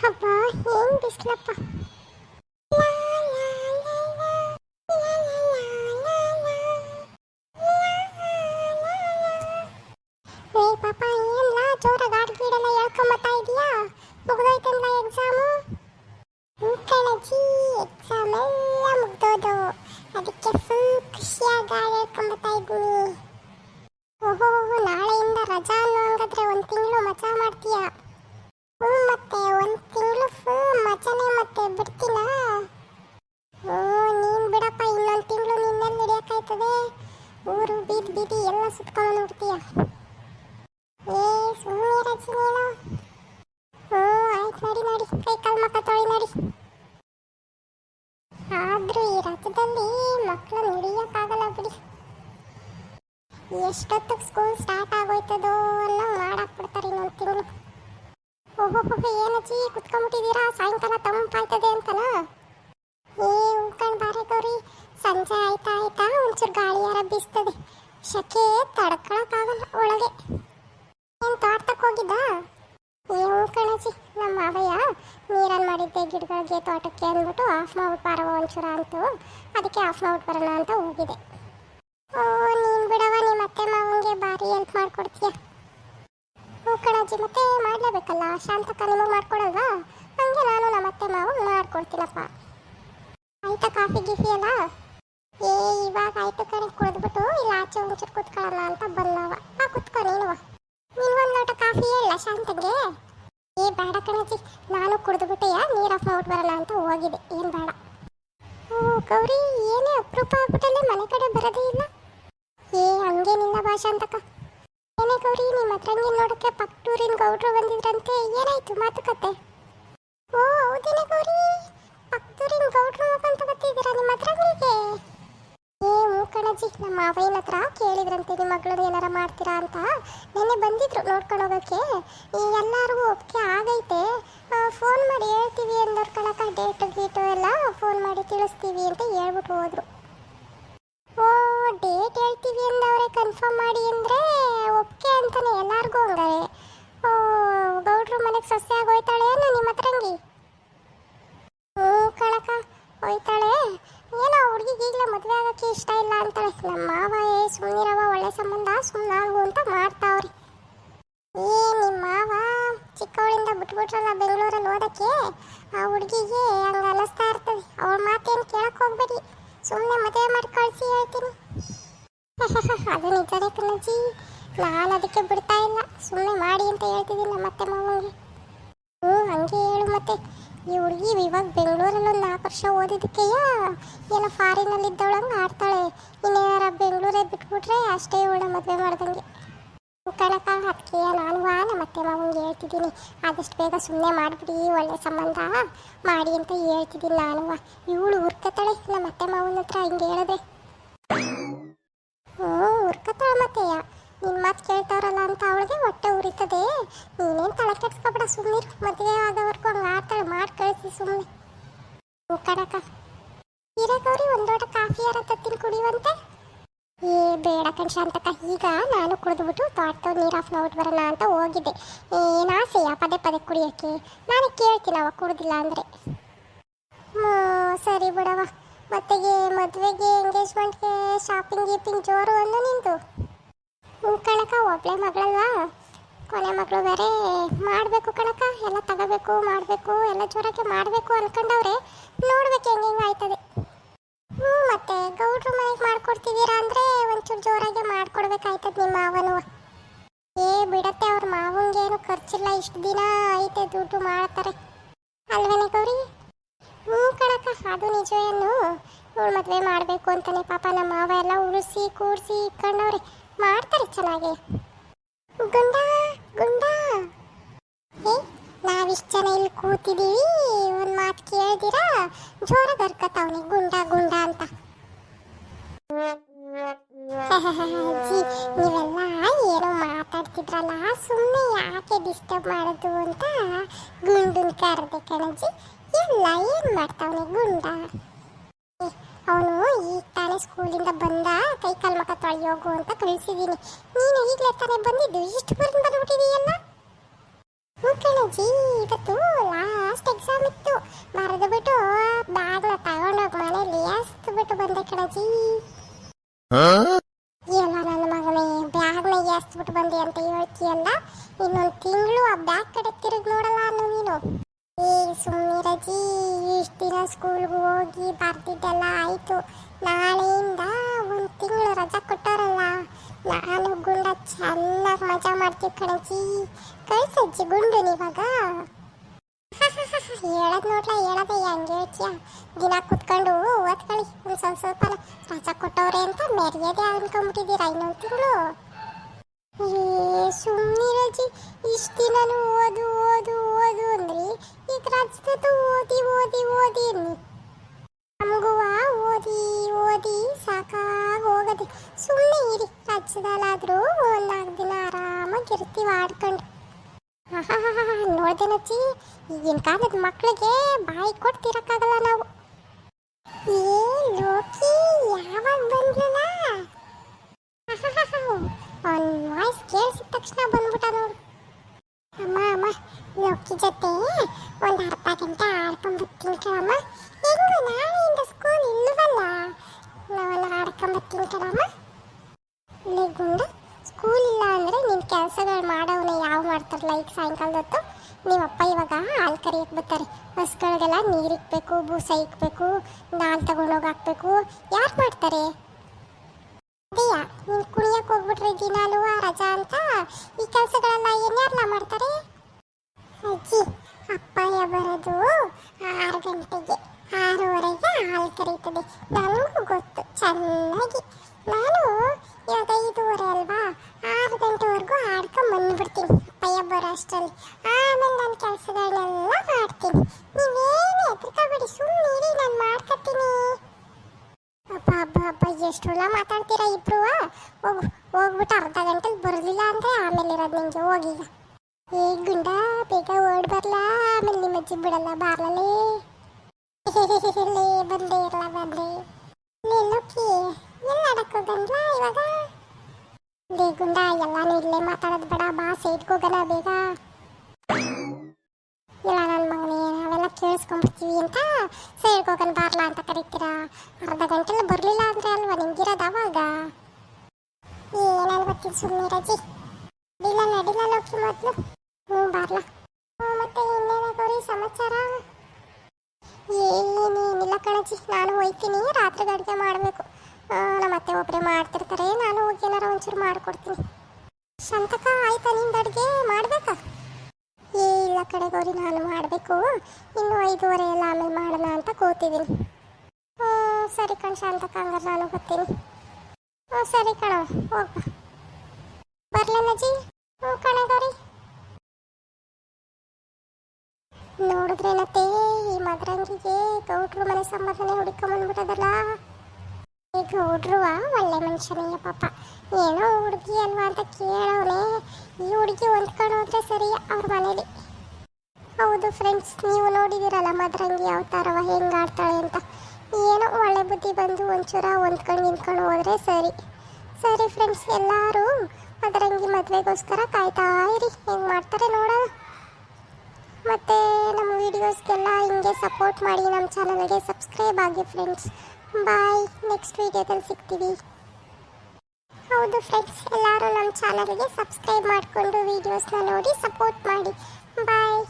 ಹಬ್ಬ ಏನು ಬಿಸ್ಲಪ್ಪ? ಏ ಪಾಪ, ಏನ್ಲ ಜೋರ ಗಾಡಿ ಗೀಡೆಲ್ಲ ಹೇಳ್ಕೊಂಬತ್ತಾ ಇದೀಯಾ? ಎಕ್ಸಾಮು ಕಣಜಿ ಎಕ್ಸಾಮ್ ಎಲ್ಲ ಅದಕ್ಕೆ ಫುಲ್ ಖುಷಿಯಾಗಿ ಇದ್ದೀನಿ. ಓಹೋ ನಾಳೆಯಿಂದ ರಜಾ ಅನ್ನೋ ಹಂಗಾದ್ರೆ ಒಂದು ತಿಂಗಳು ಮಜಾ ಮಾಡ್ತೀಯಾ? ಮತ್ತೆ ಒಂದು ತಿಂಗಳು ಫುಲ್ ಮಚನೆ ಮತ್ತೆ ಬಿಡ್ತೀನಾ? ಓ, ನೀನು ಬಿಡಪ್ಪ, ಇನ್ನೊಂದು ತಿಂಗಳು ನಿನ್ನಲ್ಲಿ ನಡೆಯೋಕ್ಕಾಯ್ತದೆ ಊರು ಬೀದಿ ಬೀದಿ ಎಲ್ಲ ಸುತ್ಕೊಂಡು ನೋಡ್ತೀಯ ಏ ಸುಮ್ಮನೆ ರಜೆ ಓ ಹ್ಞೂ ಆಯ್ತು ನಡಿ, ನೋಡಿ, ಕೈ ಕಾಲು ಮಕ್ಕ ತೊಳಿ, ನಡಿ. ಆದ್ರೂ ಈ ರಾಜ್ಯದಲ್ಲಿ ಮಕ್ಕಳು ನಡೆಯೋಕ್ಕಾಗಲ್ಲ ಬಿಡಿ. ಎಷ್ಟೊತ್ತಿಗೆ ಸ್ಕೂಲ್ ಸ್ಟಾರ್ಟ್ ಆಗೋಯ್ತದೋ ಅನ್ನೋ ಮಾಡಾಕ್ಬಿಡ್ತಾರೆ ಇನ್ನೊಂದು ತಿಂಗಳು. ಏನಜ್ಜಿ ಕುತ್ಕೊಂಡ್ಬಿಟ್ಟಿದ್ದೀರಾ? ಸಾಯಂಕಾಲ ತಂಪಾಯ್ತದೆ ಅಂತನಾ? ಏ ಉಳ್ಕೊಂಡು ಬಾರೆ ಗೌರಿ, ಸಂಜೆ ಆಯ್ತಾ ಆಯ್ತಾ ಒಂಚೂರು ಗಾಳಿ ಯಾರ ಬೀಸ್ತದೆ. ಶಕೆ ತಡ್ಕೊಳಕ್ಕಾಗಲ್ಲ ಒಳಗೆ. ಏನು ತೋಟಕ್ಕೆ ಹೋಗಿದ್ದ? ಏ ಕಣಜಿ ನಮ್ಮ ಮಾವಯ್ಯ ನೀರನ್ನು ಮಾಡಿದ್ದೆ ಗಿಡಗಳಿಗೆ ತೋಟಕ್ಕೆ ಅಂದ್ಬಿಟ್ಟು ಆಫ್ ಮಾಡ್ಬಿಟ್ಟು ಬಾರವ ಒಂಚೂರು ಅಂತು, ಅದಕ್ಕೆ ಆಫ್ ಮಾಡ್ಬಿಟ್ಟು ಬರೋಣ ಅಂತ ಹೋಗಿದೆ ಓ, ನೀನ್ ಬಿಡವ ನಿಮ್ಮ ಅತ್ತೆ ಮಾವಂಗೆ ಭಾರಿ ಹೆಲ್ಪ್ ಮಾಡ್ಕೊಡ್ತೀಯ. ಕಣಜ್ಜಿ ಮತ್ತೆ ಮಾಡಲೇಬೇಕಲ್ಲ? ಶಾಂತಕ ನಿಮಗೆ ಮಾಡ್ಕೊಡಲ್ವಾ? ಹಂಗೆ ನಾನು ನಮ್ಮ ಅತ್ತೆ ಮಾವ ಮಾಡ್ಕೊಡ್ತೀನಪ್ಪ. ಆಯ್ತಾ ಕಾಫಿ, ಗಿಫಿ ಏ, ಇವಾಗ ಆಯ್ತು ಕಣಿ, ಕುಡಿದ್ಬಿಟ್ಟು ಇಲ್ಲ ಆಚೆ ಒಂಚೂರು ಕುತ್ಕೊಳ್ಳೋಣ ಅಂತ ಬಂದವ ಆ ಕುತ್ಕೊ, ನೀನು ನಿನ್ಗೊಂದು ಲೋಟ ಕಾಫಿ ಇಲ್ಲ ಶಾಂತಗೆ? ಏ, ಬೇಡ ಕಣಜ್ಜಿ ನಾನು ಕುಡಿದ್ಬಿಟ್ಟೆಯ ನೀರು ಆಫ್ ಮಾಡ್ಬಿಟ್ಟು ಅಂತ ಹೋಗಿದೆ. ಏನು ಬೇಡ. ಓ, ಗೌರಿ, ಏನೇ ಅಪರೂಪ ಆಗ್ಬಿಟ್ಟಲ್ಲೇ ಮನೆ ಕಡೆ ಬರೋದೇ ಇಲ್ಲ? ಏ, ಹಂಗೆ ನಿನ್ನ ಏನೇ ಗೌರಿ, ನಿಮ್ಮ ಹತ್ರಂಗಿ ನೋಡಕ್ಕೆ ಪಕ್ಕೂರಿನ ಗೌಡ್ರು ಬಂದಿದ್ರಂತೆ, ಏನಾಯ್ತು ಮಾತುಕತೆ? ಓ, ಹೌದಿನ ಗೌರಿ ಪಕ್ಕೂರಿನ ಗೌಡ್ರು ಅಂತ ಗೊತ್ತಿದ್ದೀರಾ ನಿಮ್ಮ ಹತ್ರಂಗಿಗೆ ಏ ಕಣಜ್ಜಿ ನಮ್ಮ ಮಾವಯ್ಯನ ಹತ್ರ ಕೇಳಿದ್ರಂತೆ, ನಿಮ್ಮ ಮಗಳನ್ನ ಏನಾರ ಮಾಡ್ತೀರಾ ಅಂತ. ನೆನ್ನೆ ಬಂದಿದ್ರು ನೋಡ್ಕೊಂಡು ಹೋಗೋಕ್ಕೆ ಎಲ್ಲರಿಗೂ ಎಲ್ಲರೂ ಒಪ್ಪಿಗೆ ಆಗೈತೆ. ಫೋನ್ ಮಾಡಿ ಹೇಳ್ತೀವಿ ಅಂದವ್ರು ಕಣಕ ಡೇಟು ಗೀಟು ಎಲ್ಲ ಫೋನ್ ಮಾಡಿ ತಿಳಿಸ್ತೀವಿ ಅಂತ ಹೇಳ್ಬಿಟ್ಟು ಹೋದ್ರು. ಹೇಳ್ತೀವಿ ಅಂದವ್ರೆ ಕನ್ಫರ್ಮ್ ಮಾಡಿ ಅಂದರೆ ಒಪ್ಪಿಗೆ ಅಂತಾನೆ ಎಲ್ಲರಿಗೂ ಹಂಗಾರೆ. ಗೌಡ್ರು ಮನೆಗೆ ಸಸ್ಯ ಆಗಿ ಹೋಯ್ತಾಳೆ ಏನು ನಿಮ್ಮ ಹತ್ರಂಗಿ? ಹ್ಞೂ ಕಣಕ ಹೋಯ್ತಾಳೆ. ಏನೋ ಹುಡುಗಿಗೆ ಈಗಲೇ ಮದುವೆ ಆಗೋಕ್ಕೆ ಇಷ್ಟ ಇಲ್ಲ ಅಂತಾಳೆ. ನಮ್ಮ ಮಾವ, ಏ ಸುಮ್ಮನಿರವ ಒಳ್ಳೆ ಸಂಬಂಧ ಸುಮ್ಮನಾಗು ಅಂತ ಮಾಡ್ತಾವ್ರಿ ಏ ನಿಮ್ಮ ಮಾವ ಚಿಕ್ಕವಳಿಂದ ಬಿಟ್ಬಿಟ್ರಲ್ಲ ಬೆಂಗಳೂರಲ್ಲಿ ಓದಕ್ಕೆ? ಆ ಹುಡುಗಿಗೆ ಹಂಗೆ ಅನ್ನಿಸ್ತಾ ಇರ್ತದೆ. ಅವಳ ಮಾತೇನು ಕೇಳಕ್ಕೆ ಹೋಗ್ಬೇಡಿ. ಸುಮ್ಮನೆ ಮದುವೆ ಮಾಡಿ ಕಳಿಸಿ ಹೇಳ್ತೀನಿ. ಅದು ನಿಜನೇ ಕಣಜ್ಜಿ ನಾನು ಅದಕ್ಕೆ ಬಿಡ್ತಾ ಇಲ್ಲ. ಸುಮ್ಮನೆ ಮಾಡಿ ಅಂತ ಹೇಳ್ತಿದ್ದೀನಿ ಮತ್ತೆ ಮಾವನಿಗೆ. ಹ್ಞೂ, ಹಂಗೆ ಹೇಳು ಮತ್ತೆ. ಈ ಹುಡುಗಿ ಇವಾಗ ಬೆಂಗಳೂರಲ್ಲಿ ಒಂದು ನಾಲ್ಕು ವರ್ಷ ಓದಿದ್ದಕ್ಕೆಯ ಏನೋ ಫಾರಿನಲ್ಲಿ ಇದ್ದವಳಂಗೆ ಆಡ್ತಾಳೆ. ಇನ್ನೇನಾರ ಬೆಂಗಳೂರೇ ಬಿಟ್ಬಿಟ್ರೆ ಅಷ್ಟೇ ಇವಳ ಮದುವೆ ಮಾಡ್ದಂಗೆ. ಕಣಕ ಅದಕ್ಕೆ ನಾನು ವಾನ ಮತ್ತೆ ಮಾವನಿಗೆ ಹೇಳ್ತಿದ್ದೀನಿ. ಆದಷ್ಟು ಬೇಗ ಸುಮ್ಮನೆ ಮಾಡಿಬಿಡಿ, ಒಳ್ಳೆ ಸಂಬಂಧ. ಮಾಡಿ ಅಂತ ಹೇಳ್ತಿದ್ದೀನಿ ನಾನು ಇವಳು ಹುರ್ಕತಾಳೆ ನಮ್ಮ ಅತ್ತೆ ಮಾವನ ಹತ್ರ ಹಿಂಗೆ ಹೇಳಿದೆ ಹ್ಞೂ ಹುರ್ಕತಾಳೆ ಮತ್ತೆಯ ನಿನ್ನ ಮಾತು ಕೇಳ್ತಾವ್ರಲ್ಲ ಅಂತ ಅವಳಿಗೆ ಹೊಟ್ಟೆ ಉರಿತದೆ. ನೀನೇನು ತಲೆ ಕೆಡ್ಸ್ಕೊಬೇಡ ಸುಮ್ಮನೆ ಮದುವೆ ಆದವರೆಗೂ ಹಂಗೆ ಮಾಡಿ ಕಳಿಸಿ ಸುಮ್ಮನೆ ಕಣಕ ಒಂದೊಡ ಒಂದು ಲೋಟ ಕಾಫಿ ಯಾರ ತತ್ತಿನ ಕುಡಿಯುವಂತೆ? ಏ, ಬೇಡ ಕಣ್ ಶಾಂತಕ ಈಗ ನಾನು ಕುಡಿದ್ಬಿಟ್ಟು ತೋಟದ ನೀರು ಆಫ್ ಮಾಡ್ಬಿಟ್ಟು ಬರೋಣ ಅಂತ ಹೋಗಿದ್ದೆ. ಏನು ಆಸೆಯಾ ಪದೇ ಪದೇ ಕುಡಿಯೋಕ್ಕೆ ನಾನು ಕೇಳ್ತೀನಿ ಅವ ಕುಡ್ದಿಲ್ಲ ಅಂದರೆ. ಹ್ಞೂ ಸರಿ ಬಿಡವ ಮತ್ತೆಗೆ ಮದುವೆಗೆ ಎಂಗೇಜ್ಮೆಂಟ್ಗೆ ಶಾಪಿಂಗ್ ಗೀಪಿಂಗ್ ಜೋರು ಅನ್ನು ನಿಂತು ಕಣಕ ಒಬ್ಳೆ ಮಗಳಲ್ವಾ? ಕೊನೆ ಮಗಳು ಬೇರೆ ಮಾಡಬೇಕು ಕಣಕ ಎಲ್ಲ ತಗೋಬೇಕು, ಮಾಡಬೇಕು, ಎಲ್ಲ ಜೋರಾಗಿ ಮಾಡಬೇಕು ಅನ್ಕೊಂಡವ್ರೆ, ನೋಡ್ಬೇಕು ಹೆಂಗೆ ಹೆಂಗೆ ಆಯ್ತದೆ. ಹ್ಞೂ ಮತ್ತೆ ಗೌಡ್ರು ಮನೆಗೆ ಮಾಡ್ಕೊಡ್ತಿದ್ದೀರಾ ಅಂದರೆ ಒಂಚೂರು ಜೋರಾಗಿ ಮಾಡ್ಕೊಡ್ಬೇಕಾಯ್ತದ ನಿಮ್ಮ ಮಾವನು. ಏ, ಬಿಡತ್ತೆ ಅವ್ರ ಮಾವಂಗೇನು ಖರ್ಚಿಲ್ಲ, ಇಷ್ಟು ದಿನ ಐತೆ ದುಡ್ಡು ಮಾಡ್ತಾರೆ. ಅಲ್ವೇನೆ ಗೌರಿ? ಹ್ಞೂ ಕಣಕ ಅದು ನಿಜವೇನು. ಇವಳು ಮದುವೆ ಮಾಡಬೇಕು ಅಂತಾನೆ ಪಾಪ ನಮ್ಮ ಮಾವ ಎಲ್ಲ ಉಳಿಸಿ ಕೂಡಿಸಿ ಇಟ್ಕೊಂಡವ್ರೆ. ಮಾಡ್ತಾರೆ ಚೆನ್ನಾಗಿ. ಗುಂಡ ಗುಂಡ. ಏ, ನಾವಿಷ್ಟು ಜನ ಇಲ್ಲಿ ಕೂತಿದ್ದೀವಿ ಒಂದು ಮಾತು ಕೇಳ್ದಿರಾ? ಜೋರ ಹರ್ಕತ್ತವನೆ ಗುಂಡ ಗುಂಡ ಅಂತ. ಅಜ್ಜಿ ನೀವೆಲ್ಲ ಮಾತಾಡ್ತಿದ್ರಲ್ಲ ಸುಮ್ಮನೆ ಯಾಕೆ ಡಿಸ್ಟರ್ಬ್ ಮಾಡೋದು ಅಂತ ಗುಂಡನ್ ಕರೆದೆ ಎಲ್ಲ ಏನು ಗುಂಡ? ಸ್ಕೂಲಿಂದ ಬಂದ ಕೈ ಕಾಲು ಮುಖ ತೊಳೆಯೋಗು ಅಂತ ಕಳಿಸಿದ್ದೀನಿ ನೀನು ಈಗಲೇ ತಾನೇ ಬಂದಿದ್ದು ಇಷ್ಟು ಬರ್ದು ಬಂದ್ಬಿಟ್ಟಿದೆಯಲ್ಲ? ಹ್ಞೂ ಕಣಜಿ ಇವತ್ತು ಲಾಸ್ಟ್ ಎಕ್ಸಾಮ್ ಇತ್ತು. ಮರೆದು ಬಿಟ್ಟು ಬ್ಯಾಗ್ನ ತಗೊಂಡೋಗಿ ಮನೇಲಿ ಹಸ್ತು ಬಿಟ್ಟು ಬಂದೆ ಕಣಜಿ ಎಲ್ಲ ನನ್ನ ಮಗನೇ ಬ್ಯಾಗ್ನ ಹಸ್ಬಿಟ್ಟು ಬಂದೆ ಅಂತ ಹೇಳ್ತೀಯಲ್ಲ? ಇನ್ನೊಂದು ತಿಂಗಳು ಆ ಬ್ಯಾಗ್ ಕಡೆ ತಿರುಗಿ ನೋಡಲ್ಲ ಅನ್ನು ನೀನು. ಏ ಸುಮ್ಮನೆ ರಜಿ ಇಷ್ಟು ದಿನ ಸ್ಕೂಲ್ಗೆ ಹೋಗಿ ಬರ್ತಿದ್ದೆಲ್ಲ ಆಯಿತು. ನಾಳೆಯಿಂದ ಒಂದು ತಿಂಗಳು ರಜಾ ಕೊಟ್ಟೋರಲ್ಲ, ನಾನು ಗುಂಡ ಚೆನ್ನಾಗಿ ಮಜಾ ಮಾಡ್ತೀವಿ ಕಣಜಿ ಕಳ್ಸಜ್ಜಿ ಗುಂಡು ನೀವಾಗ. ಹೇಳದ್ ನೋಡ್ಲ, ಹೇಳದೆ ಹೆಂಗೆ ಹೇಳ್ತೀಯ? ದಿನ ಕುತ್ಕೊಂಡು ಓದ್ಕೊಳ್ಳಿ, ಒಂದು ಸ್ವಲ್ಪ ಸ್ವಲ್ಪ ರಜಾ ಕೊಟ್ಟವ್ರೆ ಅಂತ ಮೆರೆಯದೆ ಅನ್ಕೊಂಬಿಟ್ಟಿದ್ದೀರಾ ಇನ್ನೊಂದು ತಿಂಗಳು. ಏ ಸುಮ್ಮನಿರಜಿ ಇಷ್ಟು ದಿನನೂ ಓದು ಓದು ಓದು ಅಂದ್ರಿ ಈಗ ರಜದದ್ದು ಓದಿ ಓದಿ ಓದಿ ಅನ್ನಿ ನಮಗೂ ಓದಿ ಓದಿ, ಸಾಕಾಗಿ ಹೋಗದೆ. ಸುಮ್ಮನೆ ಇರಿ ರಜದಲ್ಲಾದರೂ ಒಂದು ನಾಲ್ಕು ದಿನ ಆರಾಮಾಗಿರ್ತೀವಿ ಆಡ್ಕೊಂಡು. ನೋಡ್ದೇನಚ್ಚಿ ಈಗಿನ ಕಾಲದ ಮಕ್ಕಳಿಗೆ ಬಾಯಿ ಕೊಡ್ತಿರಕ್ಕಾಗಲ್ಲ ನಾವು. ಏ, ಲೋಕಿ, ಯಾವಾಗ ಬಂದ್ರಲ್ಲ? ಅವನ ವಾಯ್ಸ್ ಕೇಳಿಸಿದ ತಕ್ಷಣ ಬಂದ್ಬಿಟ್ಟ ನೋಡು. ಅಮ್ಮ ಅಮ್ಮ, ಲೋಕಿ ಜೊತೆ ಒಂದು ಅರ್ಧ ಗಂಟೆ ಆಡ್ಕೊಂಡ್ಬಿಡ್ತೀನಿ ಕಣಮ್ಮ. ಹೆಂಗು ನಾಳೆಯಿಂದ ಸ್ಕೂಲ್ ಇಲ್ಲವಲ್ಲ ನಾವೆಲ್ಲ ಆಡ್ಕೊಂಬರ್ತೀನಿ ಕಣಮ್ಮ ಇಲ್ಲಿ ಗುಂಡು ಸ್ಕೂಲ್ ಇಲ್ಲ ಅಂದರೆ ನಿನ್ನ ಕೆಲಸಗಳು ಮಾಡೋವನ್ನ ಯಾವ ಮಾಡ್ತಾರಲ್ಲ ಈಗ ಸಾಯಂಕಾಲದ ಹೊತ್ತು ಅಪ್ಪ ಇವಾಗ ಹಾಲು ಕರಿಯಕ್ಕೆ ಬರ್ತಾರೆ ಹಸುಗಳಿಗೆಲ್ಲ ನೀರು ಇಕ್ಬೇಕು ಬೂಸ ಇಕ್ಬೇಕು ನಾಲ್ ತಗೊಂಡೋಗಿ ಹಾಕ್ಬೇಕು ಯಾರು ಮಾಡ್ತಾರೆ ಅದೇಯ ನೀನು ಕುಣಿಯಕ್ಕೆ ಹೋಗ್ಬಿಟ್ರೆ ದಿನಾಲು ರಜಾ ಅಂತ ಈ ಕೆಲಸಗಳೆಲ್ಲ ಏನ್ಯಾರಲ್ಲ ಮಾಡ್ತಾರೆ ಅಜ್ಜಿ ಅಪ್ಪಯ್ಯ ಬರೋದು ಆರು ಗಂಟೆಗೆ ಆರೂವರೆಗೆ ಕರೀತದೆ ನನಗೂ ಗೊತ್ತು. ಚೆನ್ನಾಗಿ. ನಾನು ಇವಾಗ ಐದೂವರೆ ಅಲ್ವಾ? ಆರು ಗಂಟೆವರೆಗೂ ಆಡ್ಕೊಂಡು ಬಂದ್ಬಿಡ್ತೀನಿ. ಅಪ್ಪಯ್ಯ ಬರೋ ಅಷ್ಟರಲ್ಲಿ. ಆಮೇಲೆ ನನ್ನ ಕೆಲಸಗಳನ್ನೆಲ್ಲ ಮಾಡ್ತೀನಿ. ನೀವೇನು ಎತ್ಕೋಬೇಡಿ ಸುಮ್ಮನೆ ಇರಿ, ನಾನು ಮಾಡ್ಕೊತೀನಿ ಅಪ್ಪ ಅಪ್ಪ ಅಪ್ಪ ಎಷ್ಟೆಲ್ಲ ಮಾತಾಡ್ತೀರಾ ಇಬ್ರು? ಹೋಗು, ಹೋಗ್ಬಿಟ್ಟು ಅರ್ಧ ಗಂಟೆಗೆ ಬರಲಿಲ್ಲ ಅಂದರೆ ಆಮೇಲೆ ಇರೋದು ನಿಂಗೆ. ಹೋಗೀಗ ಏ ಗುಂಡ, ಬೇಗ ಓಡ್ ಬರಲಾ. ಆಮೇಲೆ ನಿಮ್ಮ ಅಜ್ಜಿ ಬಿಡಲ್ಲ ಬಾರ್ಲೇ ಲೇ ಬಂದೆ ಇರಲ್ಲ ಬಂದೆ ಲೋಕಿ ಎಲ್ಲ ಆಡಕ್ಕೆ ಹೋಗಂದ್ಲ ಇವಾಗ? ಲೇ ಗುಂಡ, ಎಲ್ಲಾನು ಇಲ್ಲೇ ಮಾತಾಡೋದು ಬೇಡ, ಬಾ ಸೈಡ್ಗೆ ಹೋಗೋಣ ಬೇಗ. ಇಲ್ಲ ನನ್ನ ಮಗನೇ, ನಾವೆಲ್ಲ ಕೇಳಿಸ್ಕೊಂಡ್ಬಿಡ್ತೀವಿ ಅಂತ ಸೈಡ್ಗೆ ಹೋಗೋಣ ಬಾರ್ಲಾ ಅಂತ ಕರೀತೀರಾ? ಅರ್ಧ ಗಂಟೆಲ್ಲ ಬರಲಿಲ್ಲ ಅಂದ್ರೆ ಅಲ್ವಾ ನಿಮ್ಗಿರೋದು ಅವಾಗ? ಏನಾದ್ರು ಗೊತ್ತಿಲ್ಲ ಸುಮ್ಮನೆ ರಜಿ ನಡಿಲ್ಲ ನಡಿಲ್ಲ ಲೋಕಿ, ಮೊದಲು ಹ್ಞೂ ಬಾರ್ಲಾ ಹ್ಞೂ ಮತ್ತೆ ಇನ್ನೇನಾಗವ್ರಿ ಸಮಾಚಾರ ಕಣಜಿ ನಾನು ಹೋಗ್ತೀನಿ ರಾತ್ರಿಗೆ ಅಡುಗೆ ಮಾಡಬೇಕು. ನಮ್ಮ ಅತ್ತೆ ಒಬ್ಬರೇ ಮಾಡ್ತಿರ್ತಾರೆ, ನಾನು ಹೋಗಿ ಏನಾರ ಒಂಚೂರು ಮಾಡಿಕೊಡ್ತೀನಿ. ಶಾಂತಕ ಆಯ್ತಾ ನಿಂದು ಅಡುಗೆ? ಮಾಡಬೇಕಾ? ಏ, ಇಲ್ಲ ಕಡೆ ನಾನು ಮಾಡಬೇಕು. ಇನ್ನು ಐದೂವರೆ ಎಲ್ಲ ಆಮೇಲೆ ಮಾಡೋಣ ಅಂತ ಕೂತಿದ್ದೀನಿ. ಹ್ಞೂ ಸರಿ ಕಣ ಶಾಂತಕ, ಹಂಗಾರೆ ನಾನು ಬರ್ತೀನಿ. ಹ್ಞೂ ಸರಿ ಕಣ ಹೋಗ ಬರ್ಲೇನಜ್ಜಿ ಹ್ಞೂ ಕಣ ಗೌರಿ. ನೋಡಿದ್ರೇನತ್ತೆ? ಮದ್ರಂಗಿಗೆ ಗೌಡ್ರು ಮನೆ ಸಂಬಂಧನೆ ಹುಡುಕೊಂಬಂದ್ಬಿಟ್ಟದಲ್ಲ? ಈ ಗೌಡ್ರುವ ಒಳ್ಳೆ ಮನುಷ್ಯನೇ ಪಾಪ. ಏನೋ ಹುಡುಗಿ ಅಲ್ವಾ ಅಂತ ಕೇಳೋನೆ ಈ ಹುಡುಗಿ ಹೊಂದ್ಕೊಂಡು ಹೋದ್ರೆ ಸರಿ, ಅವ್ರ ಮನೇಲಿ. ಹೌದು ಫ್ರೆಂಡ್ಸ್ ನೀವು ನೋಡಿದಿರಲ್ಲ ಮದ್ರಂಗಿ ಅವತಾರವ ಹೆಂಗೆ ಆಡ್ತಾಳೆ ಅಂತ. ಏನೋ ಒಳ್ಳೆ ಬುದ್ಧಿ ಬಂದು ಒಂಚೂರ ಹೊಂದ್ಕೊಂಡು ನಿಂತ್ಕೊಂಡು ಹೋದ್ರೆ ಸರಿ. ಸರಿ ಫ್ರೆಂಡ್ಸ್ ಎಲ್ಲರೂ ಮದ್ರಂಗಿ ಮದುವೆಗೋಸ್ಕರ ಕಾಯ್ತಾ ಇರಿ. ಹೆಂಗೆ ಮಾಡ್ತಾರೆ ನೋಡೋಣ. ವೀಡಿಯೋಸ್ಗೆಲ್ಲ ಹಿಂಗೆ ಸಪೋರ್ಟ್ ಮಾಡಿ ನಮ್ಮ ಚಾನಲ್ಗೆ ಸಬ್ಸ್ಕ್ರೈಬ್ ಆಗಿ ಫ್ರೆಂಡ್ಸ್ ಬಾಯ್ ನೆಕ್ಸ್ಟ್ ವೀಡಿಯೋದಲ್ಲಿ ಸಿಗ್ತೀವಿ. ಹೌದು ಫ್ರೆಂಡ್ಸ್ ಎಲ್ಲರೂ ನಮ್ಮ ಚಾನಲ್ಗೆ ಸಬ್ಸ್ಕ್ರೈಬ್ ಮಾಡಿಕೊಂಡು ವೀಡಿಯೋಸ್ನ ನೋಡಿ ಸಪೋರ್ಟ್ ಮಾಡಿ. ಬಾಯ್